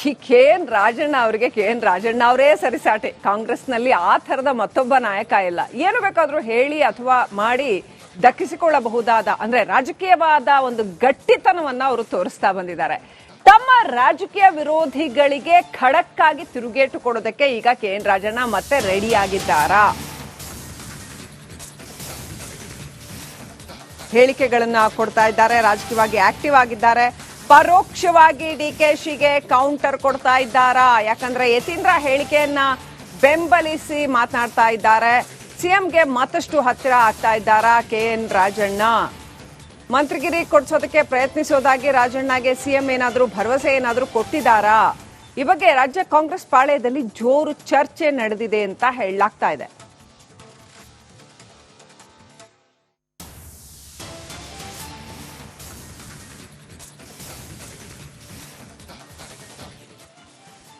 K N Rajanna ಅವರಿಗೆ K N Rajanna ಅವರೇ ಸರಿಸಾಟೆ ಕಾಂಗ್ರೆಸ್ನಲ್ಲಿ ಆ ಥರದ ಮತ್ತೊಬ್ಬ ನಾಯಕ ಇಲ್ಲ. ಏನು ಬೇಕಾದರೂ ಹೇಳಿ ಅಥವಾ ಮಾಡಿ ದಕ್ಕಿಸಿಕೊಳ್ಳಬಹುದಾದ, ಅಂದ್ರೆ ರಾಜಕೀಯವಾದ ಒಂದು ಗಟ್ಟಿತನವನ್ನ ಅವರು ತೋರಿಸ್ತಾ ಬಂದಿದ್ದಾರೆ. ತಮ್ಮ ರಾಜಕೀಯ ವಿರೋಧಿಗಳಿಗೆ ಖಡಕ್ಕಾಗಿ ತಿರುಗೇಟು ಕೊಡೋದಕ್ಕೆ ಈಗ ಕೆ ಎನ್ ರಾಜಣ್ಣ ಮತ್ತೆ ರೆಡಿ ಆಗಿದ್ದಾರಾ? ಹೇಳಿಕೆಗಳನ್ನ ಕೊಡ್ತಾ ಇದ್ದಾರೆ, ರಾಜಕೀಯವಾಗಿ ಆಕ್ಟಿವ್ ಆಗಿದ್ದಾರೆ. ಪರೋಕ್ಷವಾಗಿ ಡಿ ಕೆ ಶಿಗೆ ಕೌಂಟರ್ ಕೊಡ್ತಾ ಇದ್ದಾರಾ? ಯಾಕಂದ್ರೆ ಯತೀಂದ್ರ ಹೇಳಿಕೆಯನ್ನ ಬೆಂಬಲಿಸಿ ಮಾತನಾಡ್ತಾ ಇದ್ದಾರೆ. ಸಿಎಂಗೆ ಮತ್ತಷ್ಟು ಹತ್ತಿರ ಆಗ್ತಾ ಇದ್ದಾರಾ ಕೆ ಎನ್ ರಾಜಣ್ಣ? ಮಂತ್ರಿಗಿರಿ ಕೊಡ್ಸೋದಕ್ಕೆ ಪ್ರಯತ್ನಿಸೋದಾಗಿ ರಾಜಣ್ಣಗೆ ಸಿಎಂ ಏನಾದರೂ ಭರವಸೆ ಏನಾದರೂ ಕೊಟ್ಟಿದ್ದಾರಾ? ಈ ಬಗ್ಗೆ ರಾಜ್ಯ ಕಾಂಗ್ರೆಸ್ ಪಾಳ್ಯದಲ್ಲಿ ಜೋರು ಚರ್ಚೆ ನಡೆದಿದೆ ಅಂತ ಹೇಳಲಾಗ್ತಾ ಇದೆ.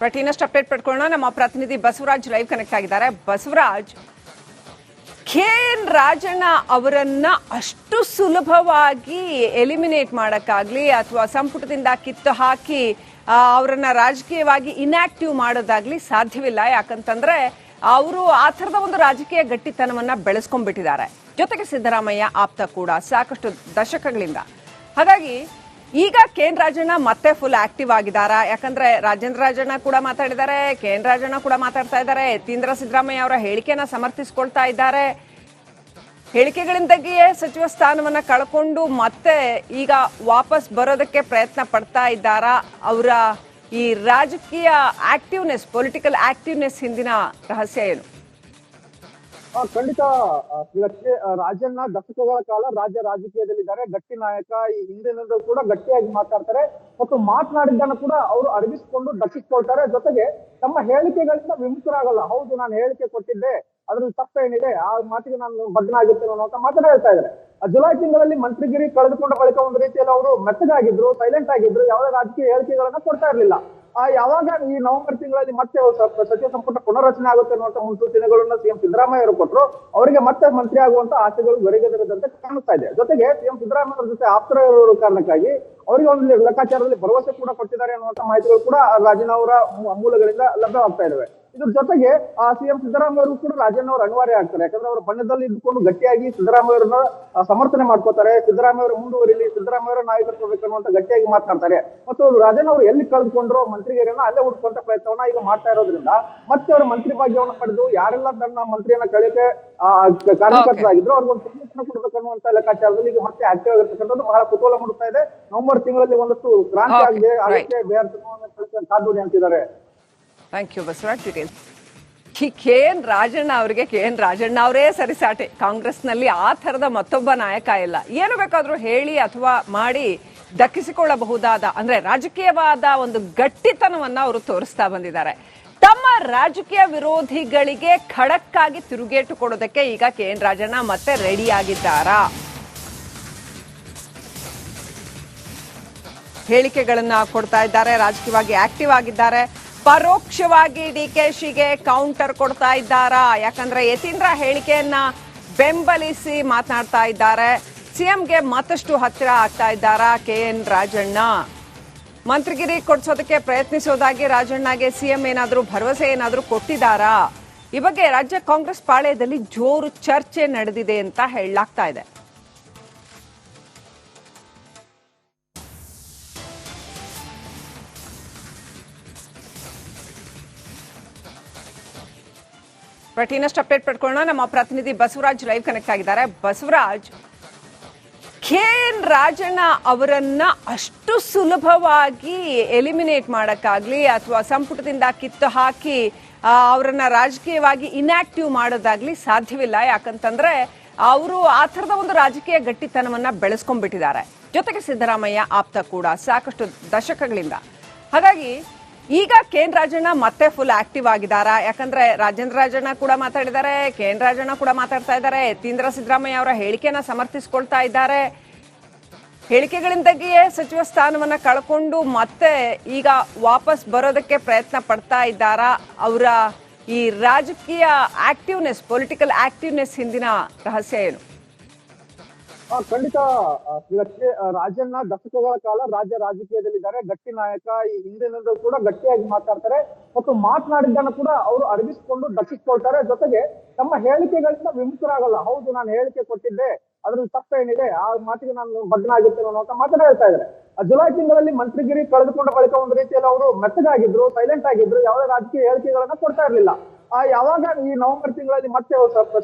ಬಟ್ ಇನ್ನಷ್ಟು ಅಪ್ಡೇಟ್ ಪಡ್ಕೊಳ್ಳೋಣ. ನಮ್ಮ ಪ್ರತಿನಿಧಿ ಬಸವರಾಜ್ ಲೈವ್ ಕನೆಕ್ಟ್ ಆಗಿದ್ದಾರೆ. ಬಸವರಾಜ್ ಕೆ ಎನ್ ರಾಜಣ್ಣ ಅವರನ್ನ ಅಷ್ಟು ಸುಲಭವಾಗಿ ಎಲಿಮಿನೇಟ್ ಮಾಡೋಕ್ಕಾಗ್ಲಿ ಅಥವಾ ಸಂಪುಟದಿಂದ ಕಿತ್ತು ಹಾಕಿ ಅವರನ್ನ ರಾಜಕೀಯವಾಗಿ ಇನ್ಆಕ್ಟಿವ್ ಮಾಡೋದಾಗ್ಲಿ ಸಾಧ್ಯವಿಲ್ಲ. ಯಾಕಂತಂದ್ರೆ ಅವರು ಆ ಥರದ ಒಂದು ರಾಜಕೀಯ ಗಟ್ಟಿತನವನ್ನ ಬೆಳೆಸ್ಕೊಂಡ್ಬಿಟ್ಟಿದ್ದಾರೆ. ಜೊತೆಗೆ ಸಿದ್ದರಾಮಯ್ಯ ಆಪ್ತ ಕೂಡ ಸಾಕಷ್ಟು ದಶಕಗಳಿಂದ. ಹಾಗಾಗಿ ಈಗ ಕೆನ್ ರಾಜಣ್ಣ ಮತ್ತೆ ಫುಲ್ ಆಕ್ಟಿವ್ ಆಗಿದ್ದಾರಾ? ಯಾಕಂದ್ರೆ ರಾಜೇಂದ್ರ ರಾಜಣ್ಣ ಕೂಡ ಮಾತಾಡಿದ್ದಾರೆ ಕೆಎನ್ ರಾಜಣ್ಣ ಕೂಡ ಮಾತಾಡ್ತಾ ಇದ್ದಾರೆ, ಯತೀಂದ್ರ ಸಿದ್ದರಾಮಯ್ಯ ಅವರ ಹೇಳಿಕೆಯನ್ನ ಸಮರ್ಥಿಸಿಕೊಳ್ತಾ ಇದ್ದಾರೆ. ಹೇಳಿಕೆಗಳಿಂದಾಗಿಯೇ ಸಚಿವ ಸ್ಥಾನವನ್ನ ಕಳ್ಕೊಂಡು ಮತ್ತೆ ಈಗ ವಾಪಸ್ ಬರೋದಕ್ಕೆ ಪ್ರಯತ್ನ ಪಡ್ತಾ ಇದ್ದಾರಾ? ಅವರ ಈ ರಾಜಕೀಯ ಆಕ್ಟಿವ್ನೆಸ್ ಪೊಲಿಟಿಕಲ್ ಆಕ್ಟಿವ್ನೆಸ್ ಹಿಂದಿನ ರಹಸ್ಯ ಏನು? ಖಂಡಿತ ಆ, ರಾಜಣ್ಣ ದಶಕಗಳ ಕಾಲ ರಾಜ್ಯ ರಾಜಕೀಯದಲ್ಲಿದ್ದಾರೆ. ಗಟ್ಟಿ ನಾಯಕ ಈ ಹಿಂದಿನಿಂದ ಕೂಡ ಗಟ್ಟಿಯಾಗಿ ಮಾತಾಡ್ತಾರೆ. ಮತ್ತು ಮಾತನಾಡಿದ್ದನ್ನು ಕೂಡ ಅವರು ಅರಗಿಸಿಕೊಂಡು ದಕ್ಕಿಸ್ಕೊಳ್ತಾರೆ ಜೊತೆಗೆ ತಮ್ಮ ಹೇಳಿಕೆಗಳಿಂದ ವಿಮುಖರಾಗಲ್ಲ. ಹೌದು ನಾನು ಹೇಳಿಕೆ ಕೊಟ್ಟಿದ್ದೆ. ಅದ್ರಲ್ಲಿ ತಪ್ಪೇನಿದೆ. ಆ ಮಾತಿಗೆ ನಾನು ಬದ್ಧನಾಗಿರ್ತೇನೆ ಅನ್ನೋ ಮಾತನ್ನ ಹೇಳ್ತಾ ಇದ್ದಾರೆ. ಜುಲೈ ತಿಂಗಳಲ್ಲಿ ಮಂತ್ರಿಗಿರಿ ಕಳೆದುಕೊಂಡ ಬಳಿಕ ಒಂದು ರೀತಿಯಲ್ಲಿ ಅವರು ಮೆತ್ತಗಾಗಿದ್ರು ಸೈಲೆಂಟ್ ಆಗಿದ್ರು. ಯಾವುದೇ ರಾಜಕೀಯ ಹೇಳಿಕೆಗಳನ್ನ ಕೊಡ್ತಾ ಇರ್ಲಿಲ್ಲ. ಆ ಯಾವಾಗ ಈ ನವೆಂಬರ್ ತಿಂಗಳಲ್ಲಿ ಮತ್ತೆ ಸಚಿವ ಸಂಪುಟ ಪುನರ್ರಚನೆ ಆಗುತ್ತೆ ಅನ್ನುವಂತ ಮುನ್ಸೂಚನೆಗಳನ್ನ ಸಿಎಂ ಸಿದ್ದರಾಮಯ್ಯ ಅವರು ಕೊಟ್ಟರು ಅವರಿಗೆ ಮತ್ತೆ ಮಂತ್ರಿ ಆಗುವಂತ ಆಸೆಗಳು ಗರಿಗದಿರದಂತೆ ಕಾಣಿಸ್ತಾ ಇದೆ. ಜೊತೆಗೆ ಸಿಎಂ ಸಿದ್ದರಾಮಯ್ಯ ಅವರ ಜೊತೆ ಆಪ್ತರ ಇರುವ ಕಾರಣಕ್ಕಾಗಿ ಅವರಿಗೆ ಒಂದು ಲೆಕ್ಕಾಚಾರದಲ್ಲಿ ಭರವಸೆ ಕೂಡ ಕೊಟ್ಟಿದ್ದಾರೆ ಅನ್ನುವಂತ ಮಾಹಿತಿಗಳು ಕೂಡ ರಾಜಣ್ಣ ಅವರ ಮೂಲಗಳಿಂದ ಲಭ್ಯವಾಗ್ತಾ ಇದಾವೆ. ಇದ್ರ ಜೊತೆಗೆ ಆ ಸಿಎಂ ಸಿದ್ದರಾಮಯ್ಯ ಅವರು ಕೂಡ ರಾಜಣ್ಣ ಅವರು ಅನಿವಾರ್ಯ ಆಗ್ತಾರೆ. ಯಾಕಂದ್ರೆ ಅವರು ಬಣ್ಣದಲ್ಲಿ ಇದ್ಕೊಂಡು ಗಟ್ಟಿಯಾಗಿ ಸಿದ್ದರಾಮಯ್ಯ ಅವರನ್ನ ಆ, ಸಮರ್ಥನೆ ಮಾಡ್ಕೋತಾರೆ. ಸಿದ್ದರಾಮಯ್ಯ ಅವರು ಮುಂದುವರಿಲಿ ಸಿದ್ದರಾಮಯ್ಯ ಅವರ ನಾಯಕತ್ವ ಬೇಕನ್ನುವಂತ ಗಟ್ಟಿಯಾಗಿ ಮಾತನಾಡ್ತಾರೆ. ಮತ್ತು ಅವರು ರಾಜಣ್ಣ ಅವರು ಎಲ್ಲಿ ಕಳೆದುಕೊಂಡ್ರು ಮಂತ್ರಿಗಿರಿಯನ್ನ ಅಲ್ಲೇ ಹುಡ್ಕೊಂತ ಪ್ರಯತ್ನವನ್ನ ಈಗ ಮಾಡ್ತಾ ಇರೋದ್ರಿಂದ ಮತ್ತೆ ಅವರು ಮಂತ್ರಿ ಭಾಗ್ಯವನ್ನು ಪಡೆದು ಯಾರೆಲ್ಲ ತನ್ನ ಮಂತ್ರಿಯನ್ನ ಕಳೆಯಕ್ಕೆ ಆ, ಕಾರ್ಯಕರ್ತರಾಗಿದ್ರು ಅವ್ರ್ಗೊಂದು ಕೊಡ್ಬೇಕು ಅನ್ನುವಂತ ಲೆಕ್ಕಾಚಾರದಲ್ಲಿ ಈಗ ಮತ್ತೆ ಆಕ್ಟಿವ್ ಆಗಿರ್ತಕ್ಕಂಥದ್ದು ಬಹಳ ಕುತೂಹಲ ಮೂಡುತ್ತಾ ಇದೆ. ನವೆಂಬರ್ ತಿಂಗಳಲ್ಲಿ ಒಂದಷ್ಟು ಕ್ರಾಂತಿ ಆಗಿದೆ. ಅದಕ್ಕೆ ಬೇರೆ ಕಾದೂರಿ ಅಂತಿದ್ದಾರೆ. ಥ್ಯಾಂಕ್ ಯು ಬಸವರಾಜ್ ಈ ಕೆ ಎನ್ ರಾಜಣ್ಣ ಅವರಿಗೆ, ಕೆ ಎನ್ ರಾಜಣ್ಣ ಅವರೇ ಸರಿಸಾಟೆ ಕಾಂಗ್ರೆಸ್ನಲ್ಲಿ ಆ ಥರದ ಮತ್ತೊಬ್ಬ ನಾಯಕ ಇಲ್ಲ. ಏನು ಬೇಕಾದರೂ ಹೇಳಿ ಅಥವಾ ಮಾಡಿ ದಕ್ಕಿಸಿಕೊಳ್ಳಬಹುದಾದ, ಅಂದರೆ ರಾಜಕೀಯವಾದ ಒಂದು ಗಟ್ಟಿತನವನ್ನು ಅವರು ತೋರಿಸ್ತಾ ಬಂದಿದ್ದಾರೆ. ತಮ್ಮ ರಾಜಕೀಯ ವಿರೋಧಿಗಳಿಗೆ ಖಡಕ್ಕಾಗಿ ತಿರುಗೇಟು ಕೊಡೋದಕ್ಕೆ ಈಗ ಕೆ ಎನ್ ರಾಜಣ್ಣ ಮತ್ತೆ ರೆಡಿ ಆಗಿದ್ದಾರಾ? ಹೇಳಿಕೆಗಳನ್ನ ಕೊಡ್ತಾ ಇದ್ದಾರೆ, ರಾಜಕೀಯವಾಗಿ ಆಕ್ಟಿವ್ ಆಗಿದ್ದಾರೆ. ಪರೋಕ್ಷವಾಗಿ ಡಿ ಕೆ ಶಿಗೆ ಕೌಂಟರ್ ಕೊಡ್ತಾ ಇದ್ದಾರಾ? ಯಾಕಂದ್ರೆ ಯತೀಂದ್ರ ಹೇಳಿಕೆಯನ್ನ ಬೆಂಬಲಿಸಿ ಮಾತನಾಡ್ತಾ ಇದ್ದಾರೆ. ಸಿಎಂಗೆ ಮತ್ತಷ್ಟು ಹತ್ತಿರ ಆಗ್ತಾ ಇದ್ದಾರಾ ಕೆ ಎನ್ ರಾಜಣ್ಣ? ಮಂತ್ರಿಗಿರಿ ಕೊಡ್ಸೋದಕ್ಕೆ ಪ್ರಯತ್ನಿಸೋದಾಗಿ ರಾಜಣ್ಣಗೆ ಸಿಎಂ ಏನಾದರೂ ಭರವಸೆ ಏನಾದರೂ ಕೊಟ್ಟಿದ್ದಾರಾ? ಈ ಬಗ್ಗೆ ರಾಜ್ಯ ಕಾಂಗ್ರೆಸ್ ಪಾಳ್ಯದಲ್ಲಿ ಜೋರು ಚರ್ಚೆ ನಡೆದಿದೆ ಅಂತ ಹೇಳಲಾಗ್ತಾ ಇದೆ. ಬಟ್ ಇನ್ನಷ್ಟು ಅಪ್ಡೇಟ್ ಪಡ್ಕೊಳ್ಳೋಣ. ನಮ್ಮ ಪ್ರತಿನಿಧಿ ಬಸವರಾಜ್ ಲೈವ್ ಕನೆಕ್ಟ್ ಆಗಿದ್ದಾರೆ. ಬಸವರಾಜ್ ಕೆ ಎನ್ ರಾಜಣ್ಣ ಅವರನ್ನ ಅಷ್ಟು ಸುಲಭವಾಗಿ ಎಲಿಮಿನೇಟ್ ಮಾಡಕ್ಕಾಗ್ಲಿ ಅಥವಾ ಸಂಪುಟದಿಂದ ಕಿತ್ತು ಹಾಕಿ ಅವರನ್ನ ರಾಜಕೀಯವಾಗಿ ಇನ್ಆಕ್ಟಿವ್ ಮಾಡೋದಾಗ್ಲಿ ಸಾಧ್ಯವಿಲ್ಲ. ಯಾಕಂತಂದ್ರೆ ಅವರು ಆ ಥರದ ಒಂದು ರಾಜಕೀಯ ಗಟ್ಟಿತನವನ್ನ ಬೆಳೆಸ್ಕೊಂಡ್ಬಿಟ್ಟಿದ್ದಾರೆ. ಜೊತೆಗೆ ಸಿದ್ದರಾಮಯ್ಯ ಆಪ್ತ ಕೂಡ ಸಾಕಷ್ಟು ದಶಕಗಳಿಂದ. ಹಾಗಾಗಿ ಈಗ ಕೇಂದ್ರ ರಾಜಣ್ಣ ಮತ್ತೆ ಫುಲ್ ಆಕ್ಟಿವ್ ಆಗಿದ್ದಾರಾ? ಯಾಕಂದ್ರೆ ರಾಜೇಂದ್ರ ರಾಜಣ್ಣ ಕೂಡ ಮಾತಾಡಿದ್ದಾರೆ ಕೇಂದ್ರ ರಾಜಣ್ಣ ಕೂಡ ಮಾತಾಡ್ತಾ ಇದ್ದಾರೆ, ಯತೀಂದ್ರ ಸಿದ್ದರಾಮಯ್ಯ ಅವರ ಹೇಳಿಕೆಯನ್ನ ಸಮರ್ಥಿಸಿಕೊಳ್ತಾ ಇದ್ದಾರೆ. ಹೇಳಿಕೆಗಳಿಂದಾಗಿಯೇ ಸಚಿವ ಸ್ಥಾನವನ್ನ ಕಳ್ಕೊಂಡು ಮತ್ತೆ ಈಗ ವಾಪಸ್ ಬರೋದಕ್ಕೆ ಪ್ರಯತ್ನ ಪಡ್ತಾ ಇದ್ದಾರಾ? ಅವರ ಈ ರಾಜಕೀಯ ಆಕ್ಟಿವ್ನೆಸ್ ಪೊಲಿಟಿಕಲ್ ಆಕ್ಟಿವ್ನೆಸ್ ಹಿಂದಿನ ರಹಸ್ಯ ಏನು? ಖಂಡಿತ ಆ, ರಾಜಣ್ಣ ದಶಕಗಳ ಕಾಲ ರಾಜ್ಯ ರಾಜಕೀಯದಲ್ಲಿದ್ದಾರೆ. ಗಟ್ಟಿ ನಾಯಕ ಈ ಹಿಂದಿನಿಂದ ಕೂಡ ಗಟ್ಟಿಯಾಗಿ ಮಾತಾಡ್ತಾರೆ. ಮತ್ತು ಮಾತನಾಡಿದ್ದನ್ನು ಕೂಡ ಅವರು ಅರಗಿಸಿಕೊಂಡು ದಕ್ಕಿಸ್ಕೊಳ್ತಾರೆ. ಜೊತೆಗೆ ತಮ್ಮ ಹೇಳಿಕೆಗಳಿಂದ ವಿಮುಖರಾಗಲ್ಲ. ಹೌದು ನಾನು ಹೇಳಿಕೆ ಕೊಟ್ಟಿದ್ದೆ. ಅದ್ರಲ್ಲಿ ತಪ್ಪೇನಿದೆ. ಆ ಮಾತಿಗೆ ನಾನು ಬದ್ಧನಾಗಿರ್ತೇನೆ ಅನ್ನೋ ಮಾತನ್ನ ಹೇಳ್ತಾ ಇದ್ದಾರೆ. ಆ ಜುಲೈ ತಿಂಗಳಲ್ಲಿ ಮಂತ್ರಿಗಿರಿ ಕಳೆದುಕೊಂಡ ಬಳಿಕ ಒಂದು ರೀತಿಯಲ್ಲಿ ಅವರು ಮೆತ್ತಗಾಗಿದ್ರು ಸೈಲೆಂಟ್ ಆಗಿದ್ರು. ಯಾವುದೇ ರಾಜಕೀಯ ಹೇಳಿಕೆಗಳನ್ನ ಕೊಡ್ತಾ ಇರಲಿಲ್ಲ. ಯಾವಾಗ ಈ ನವೆಂಬರ್ ತಿಂಗಳಲ್ಲಿ ಮತ್ತೆ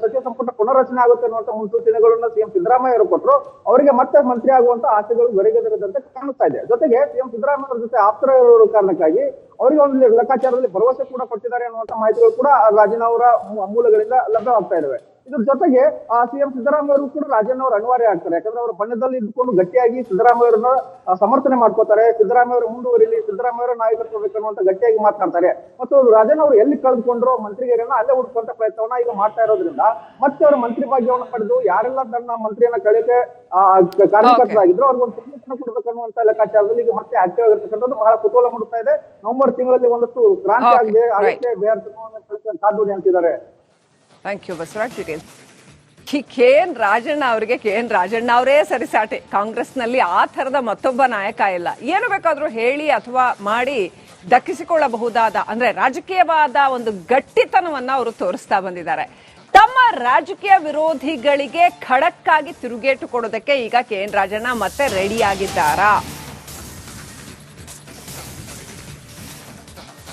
ಸಚಿವ ಸಂಪುಟ ಪುನರ್ರಚನೆ ಆಗುತ್ತೆ ಅನ್ನುವಂತ ಮುನ್ಸೂಚನೆಗಳನ್ನ ಸಿಎಂ ಸಿದ್ದರಾಮಯ್ಯ ಅವರು ಕೊಟ್ಟರು ಅವರಿಗೆ ಮತ್ತೆ ಮಂತ್ರಿ ಆಗುವಂತ ಆಸೆಗಳು ಗರಿಗೆದರದಂತೆ ಕಾಣಿಸ್ತಾ ಇದೆ. ಜೊತೆಗೆ ಸಿಎಂ ಸಿದ್ದರಾಮಯ್ಯ ಅವರ ಜೊತೆ ಇರುವ ಕಾರಣಕ್ಕಾಗಿ ಅವರಿಗೆ ಒಂದು ಲೆಕ್ಕಾಚಾರದಲ್ಲಿ ಭರವಸೆ ಕೂಡ ಕೊಟ್ಟಿದ್ದಾರೆ ಅನ್ನುವಂತ ಮಾಹಿತಿಗಳು ಕೂಡ ರಾಜನ್ ಅವರ ಮೂಲಗಳಿಂದ ಲಭ್ಯವಾಗ್ತಾ ಇದಾವೆ. ಇದ್ರ ಜೊತೆಗೆ, ಆ ಸಿಎಂ ಸಿದ್ದರಾಮಯ್ಯ ಅವರು ಕೂಡ ರಾಜನ್ ಅವರು ಅನಿವಾರ್ಯ ಆಗ್ತಾರೆ. ಯಾಕಂದ್ರೆ ಅವರು ಬಣ್ಣದಲ್ಲಿ ಇದ್ಕೊಂಡು ಗಟ್ಟಿಯಾಗಿ ಸಿದ್ದರಾಮಯ್ಯ ಅವರನ್ನ ಸಮರ್ಥನೆ ಮಾಡ್ಕೋತಾರೆ. ಸಿದ್ದರಾಮಯ್ಯ ಅವರು ಮುಂದುವರಿಲಿ, ಸಿದ್ದರಾಮಯ್ಯ ಅವರ ನಾಯಕತ್ವ ಬೇಕನ್ನುವಂತ ಗಟ್ಟಿಯಾಗಿ ಮಾತನಾಡ್ತಾರೆ. ಮತ್ತು ರಾಜನ್ ಅವರು ಎಲ್ಲಿ ಕಳೆದುಕೊಂಡ್ರು ಮಂತ್ರಿಗೇರನ್ನ ಅಲ್ಲೇ ಹುಡ್ಕೊಂತ ಪ್ರಯತ್ನವನ್ನ ಈಗ ಮಾಡ್ತಾ ಇರೋದ್ರಿಂದ, ಮತ್ತೆ ಅವರು ಮಂತ್ರಿ ಭಾಗ್ಯವನ್ನು ಪಡೆದು ಯಾರೆಲ್ಲ ತನ್ನ ಮಂತ್ರಿಯನ್ನ ಕಳೆಯಕ್ಕೆ ಕಾರ್ಯಕರ್ತರಾಗಿದ್ರು ಅವ್ರಿಗೊಂದು ಕೊಡ್ಬೇಕು ಕೊಡ್ಬೇಕನ್ನುವಂತ ಲೆಕ್ಕಾಚಾರದಲ್ಲಿ ಈಗ ಮತ್ತೆ ಆಕ್ಟಿವ್ ಆಗಿರ್ತಕ್ಕಂಥದ್ದು ಬಹಳ ಕುತೂಹಲ ಮೂಡುತ್ತಾ ಇದೆ. ನವೆಂಬರ್ ತಿಂಗಳಲ್ಲಿ ಒಂದಷ್ಟು ಕ್ರಾಂತಿ ಆಗಿದೆ. ಅದಕ್ಕೆ ಬೇರೆ ಅಂತಿದ್ದಾರೆ. Thank you Basavaraj K N Rajanna ಅವರಿಗೆ ಕೆ ಎನ್ ರಾಜಣ್ಣ ಅವರೇ ಸರಿಸಾಟೆ ಕಾಂಗ್ರೆಸ್ನಲ್ಲಿ ಆ ತರದ ಮತ್ತೊಬ್ಬ ನಾಯಕ ಇಲ್ಲ. ಏನು ಬೇಕಾದ್ರೂ ಹೇಳಿ ಅಥವಾ ಮಾಡಿ ದಕ್ಕಿಸಿಕೊಳ್ಳಬಹುದಾದ ಅಂದ್ರೆ ರಾಜಕೀಯವಾದ ಒಂದು ಗಟ್ಟಿತನವನ್ನ ಅವರು ತೋರಿಸ್ತಾ ಬಂದಿದ್ದಾರೆ. ತಮ್ಮ ರಾಜಕೀಯ ವಿರೋಧಿಗಳಿಗೆ ಖಡಕ್ಕಾಗಿ ತಿರುಗೇಟು ಕೊಡೋದಕ್ಕೆ ಈಗ ಕೆ ಎನ್ ರಾಜಣ್ಣ ಮತ್ತೆ ರೆಡಿ ಆಗಿದ್ದಾರಾ?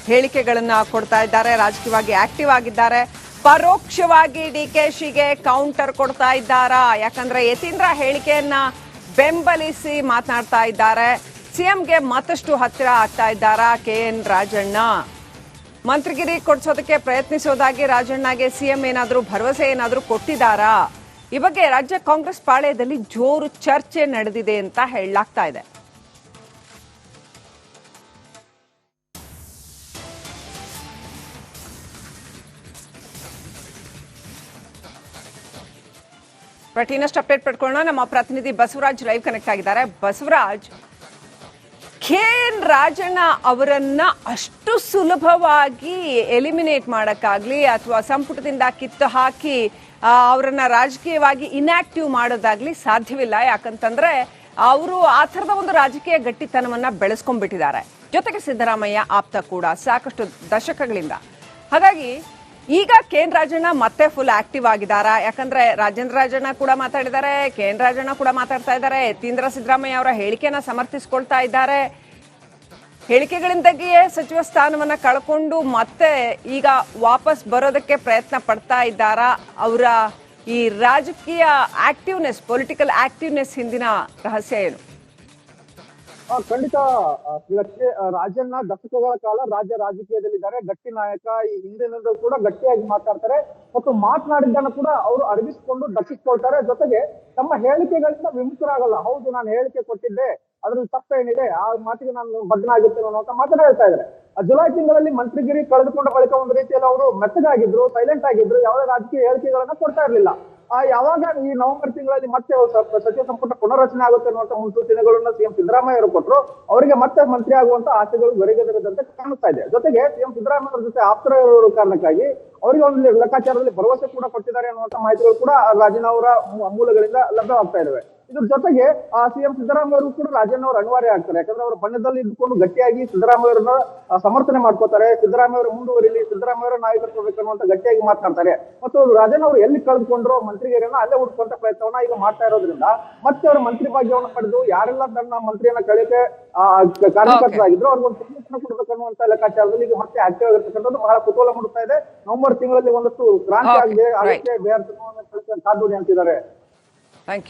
ಹೇಳಿಕೆಗಳನ್ನ ಕೊಡ್ತಾ ಇದ್ದಾರೆ, ರಾಜಕೀಯವಾಗಿ ಆಕ್ಟಿವ್ ಆಗಿದ್ದಾರೆ. ಪರೋಕ್ಷವಾಗಿ ಡಿ ಕೆ ಶಿಗೆ ಕೌಂಟರ್ ಕೊಡ್ತಾ ಇದ್ದಾರಾ? ಯಾಕಂದ್ರೆ ಯತೀಂದ್ರ ಹೇಳಿಕೆಯನ್ನ ಬೆಂಬಲಿಸಿ ಮಾತನಾಡ್ತಾ ಇದ್ದಾರೆ. ಸಿಎಂಗೆ ಮತ್ತಷ್ಟು ಹತ್ತಿರ ಆಗ್ತಾ ಇದ್ದಾರಾ ಕೆ ಎನ್ ರಾಜಣ್ಣ? ಮಂತ್ರಿಗಿರಿ ಕೊಡ್ಸೋದಕ್ಕೆ ಪ್ರಯತ್ನಿಸೋದಾಗಿ ರಾಜಣ್ಣಗೆ ಸಿಎಂ ಏನಾದರೂ ಭರವಸೆ ಏನಾದರೂ ಕೊಟ್ಟಿದ್ದಾರಾ? ಈ ಬಗ್ಗೆ ರಾಜ್ಯ ಕಾಂಗ್ರೆಸ್ ಪಾಳ್ಯದಲ್ಲಿ ಜೋರು ಚರ್ಚೆ ನಡೆದಿದೆ ಅಂತ ಹೇಳಲಾಗ್ತಾ ಇದೆ. ಬಟ್ ಇನ್ನಷ್ಟು ಅಪ್ಡೇಟ್ ಪಡ್ಕೊಳ್ಳೋಣ. ನಮ್ಮ ಪ್ರತಿನಿಧಿ ಬಸವರಾಜ್ ಲೈವ್ ಕನೆಕ್ಟ್ ಆಗಿದ್ದಾರೆ. ಬಸವರಾಜ್ ಕೆ ಎನ್ ರಾಜಣ್ಣ ಅವರನ್ನ ಅಷ್ಟು ಸುಲಭವಾಗಿ ಎಲಿಮಿನೇಟ್ ಮಾಡೋಕ್ಕಾಗ್ಲಿ ಅಥವಾ ಸಂಪುಟದಿಂದ ಕಿತ್ತು ಹಾಕಿ ಅವರನ್ನ ರಾಜಕೀಯವಾಗಿ ಇನ್ಆಕ್ಟಿವ್ ಮಾಡೋದಾಗ್ಲಿ ಸಾಧ್ಯವಿಲ್ಲ. ಯಾಕಂತಂದ್ರೆ ಅವರು ಆ ಥರದ ಒಂದು ರಾಜಕೀಯ ಗಟ್ಟಿತನವನ್ನ ಬೆಳೆಸ್ಕೊಂಡ್ಬಿಟ್ಟಿದ್ದಾರೆ. ಜೊತೆಗೆ ಸಿದ್ದರಾಮಯ್ಯ ಆಪ್ತ ಕೂಡ ಸಾಕಷ್ಟು ದಶಕಗಳಿಂದ. ಹಾಗಾಗಿ ಈಗ ಕೆ ರಾಜಣ್ಣ ಮತ್ತೆ ಫುಲ್ ಆಕ್ಟಿವ್ ಆಗಿದ್ದಾರಾ. ಯಾಕಂದ್ರೆ ರಾಜೇಂದ್ರ ರಾಜಣ್ಣ ಕೂಡ ಮಾತಾಡಿದ್ದಾರೆ, ಕೆ ರಾಜಣ್ಣ ಕೂಡ ಮಾತಾಡ್ತಾ ಇದ್ದಾರೆ. ಯತೀಂದ್ರ ಸಿದ್ದರಾಮಯ್ಯ ಅವರ ಹೇಳಿಕೆಯನ್ನ ಸಮರ್ಥಿಸ್ಕೊಳ್ತಾ ಇದ್ದಾರೆ. ಹೇಳಿಕೆಗಳಿಂದಾಗಿಯೇ ಸಚಿವ ಸ್ಥಾನವನ್ನ ಕಳ್ಕೊಂಡು ಮತ್ತೆ ಈಗ ವಾಪಸ್ ಬರೋದಕ್ಕೆ ಪ್ರಯತ್ನ ಪಡ್ತಾ ಇದ್ದಾರಾ? ಅವರ ಈ ರಾಜಕೀಯ ಆಕ್ಟಿವ್ನೆಸ್ ಪೊಲಿಟಿಕಲ್ ಆಕ್ಟಿವ್ನೆಸ್ ಹಿಂದಿನ ರಹಸ್ಯ ಏನು? ಖಂಡಿತ ರಾಜ್ಯನ ರಾಜಣ್ಣ ದಶಕಗಳ ಕಾಲ ರಾಜ್ಯ ರಾಜಕೀಯದಲ್ಲಿದ್ದಾರೆ. ಗಟ್ಟಿ ನಾಯಕ, ಈ ಹಿಂದಿನಿಂದ ಕೂಡ ಗಟ್ಟಿಯಾಗಿ ಮಾತಾಡ್ತಾರೆ. ಮತ್ತು ಮಾತನಾಡಿದ್ದನ್ನು ಕೂಡ ಅವರು ಅರಗಿಸಿಕೊಂಡು ದಕ್ಕಿಸ್ಕೊಳ್ತಾರೆ. ಜೊತೆಗೆ ತಮ್ಮ ಹೇಳಿಕೆಗಳಿಂದ ವಿಮುಖರಾಗಲ್ಲ. ಹೌದು, ನಾನು ಹೇಳಿಕೆ ಕೊಟ್ಟಿದ್ದೆ. ಅದ್ರಲ್ಲಿ ತಪ್ಪೇನಿದೆ ಆ ಮಾತಿಗೆ ನಾನು ಬದ್ಧನಾಗಿರ್ತೇನೆ ಅನ್ನೋ ಮಾತನ್ನ ಹೇಳ್ತಾ ಇದ್ದಾರೆ. ಆ, ಜುಲೈ ತಿಂಗಳಲ್ಲಿ ಮಂತ್ರಿಗಿರಿ ಕಳೆದುಕೊಂಡ ಬಳಿಕ ಒಂದು ರೀತಿಯಲ್ಲಿ ಅವರು ಮೆತ್ತಗಾಗಿದ್ರು ಸೈಲೆಂಟ್ ಆಗಿದ್ರು. ಯಾವುದೇ ರಾಜಕೀಯ ಹೇಳಿಕೆಗಳನ್ನ ಕೊಡ್ತಾ ಇರಲಿಲ್ಲ. ಯಾವಾಗ ಈ ನವೆಂಬರ್ ತಿಂಗಳಲ್ಲಿ ಮತ್ತೆ ಸಚಿವ ಸಂಪುಟ ಪುನರ್ರಚನೆ ಆಗುತ್ತೆ ಅನ್ನುವಂತ ಮುನ್ಸೂಚನೆಗಳನ್ನ ಸಿಎಂ ಸಿದ್ದರಾಮಯ್ಯ ಅವರು ಕೊಟ್ಟರು ಅವರಿಗೆ ಮತ್ತೆ ಮಂತ್ರಿ ಆಗುವಂತ ಆಸೆಗಳು ಗರಿಗದರದಂತೆ ಕಾಣಿಸ್ತಾ ಇದೆ. ಜೊತೆಗೆ ಸಿಎಂ ಸಿದ್ದರಾಮಯ್ಯ ಜೊತೆ ಆಪ್ತರ ಇರುವ ಕಾರಣಕ್ಕಾಗಿ ಅವರಿಗೆ ಒಂದು ಲೆಕ್ಕಾಚಾರದಲ್ಲಿ ಭರವಸೆ ಕೂಡ ಕೊಟ್ಟಿದ್ದಾರೆ ಅನ್ನುವಂತ ಮಾಹಿತಿಗಳು ಕೂಡ ರಾಜೀನಾವರ ಮೂಲಗಳಿಂದ ಲಭ್ಯವಾಗ್ತಾ ಇದಾವೆ. ಇದ್ರ ಜೊತೆಗೆ ಆ ಸಿಎಂ ಸಿದ್ದರಾಮಯ್ಯ ಅವರು ಕೂಡ ರಾಜಣ್ಣ ಅವರು ಅನಿವಾರ್ಯ ಆಗ್ತಾರೆ. ಯಾಕಂದ್ರೆ ಅವರು ಬಣ್ಣದಲ್ಲಿ ಇದ್ಕೊಂಡು ಗಟ್ಟಿಯಾಗಿ ಸಿದ್ದರಾಮಯ್ಯ ಅವರನ್ನ ಸಮರ್ಥನೆ ಮಾಡ್ಕೋತಾರೆ. ಸಿದ್ದರಾಮಯ್ಯ ಅವರು ಮುಂದುವರಿಲಿ ಸಿದ್ದರಾಮಯ್ಯ ಅವರ ನಾಯಕತ್ವ ಬೇಕನ್ನುವಂತ ಗಟ್ಟಿಯಾಗಿ ಮಾತನಾಡ್ತಾರೆ. ಮತ್ತು ರಾಜಣ್ಣ ಅವರು ಎಲ್ಲಿ ಕಳೆದುಕೊಂಡ್ರು ಮಂತ್ರಿಗೇರನ್ನ ಅಲ್ಲೇ ಹುಡ್ಕೊಂತ ಪ್ರಯತ್ನವನ್ನ ಈಗ ಮಾಡ್ತಾ ಇರೋದ್ರಿಂದ ಮತ್ತೆ ಅವರು ಮಂತ್ರಿ ಭಾಗ್ಯವನ್ನು ಪಡೆದು ಯಾರೆಲ್ಲ ತನ್ನ ಮಂತ್ರಿಯನ್ನ ಕಳೆಯಕ್ಕೆ ಆ, ಅವ್ರಿಗೆ ಕಾರ್ಯಕರ್ತರಾಗಿದ್ರು ಅವ್ರಿಗೊಂದು ಪ್ರಮೋಷನ್ ಕೊಡ್ಬೇಕನ್ನುವಂತ ಲೆಕ್ಕಾಚಾರದಲ್ಲಿ ಈಗ ಮತ್ತೆ ಆಕ್ಟಿವ್ ಆಗಿರ್ತಕ್ಕಂಥದ್ದು ಬಹಳ ಕುತೂಹಲ ಮೂಡುತ್ತಾ ಇದೆ. ನವೆಂಬರ್ ತಿಂಗಳಲ್ಲಿ ಒಂದಷ್ಟು ಕ್ರಾಂತಿ ಆಗಿದೆ. ಅದಕ್ಕೆ ಬೇರೆ ಸಾಧ್ಯ ಅಂತಿದ್ದಾರೆ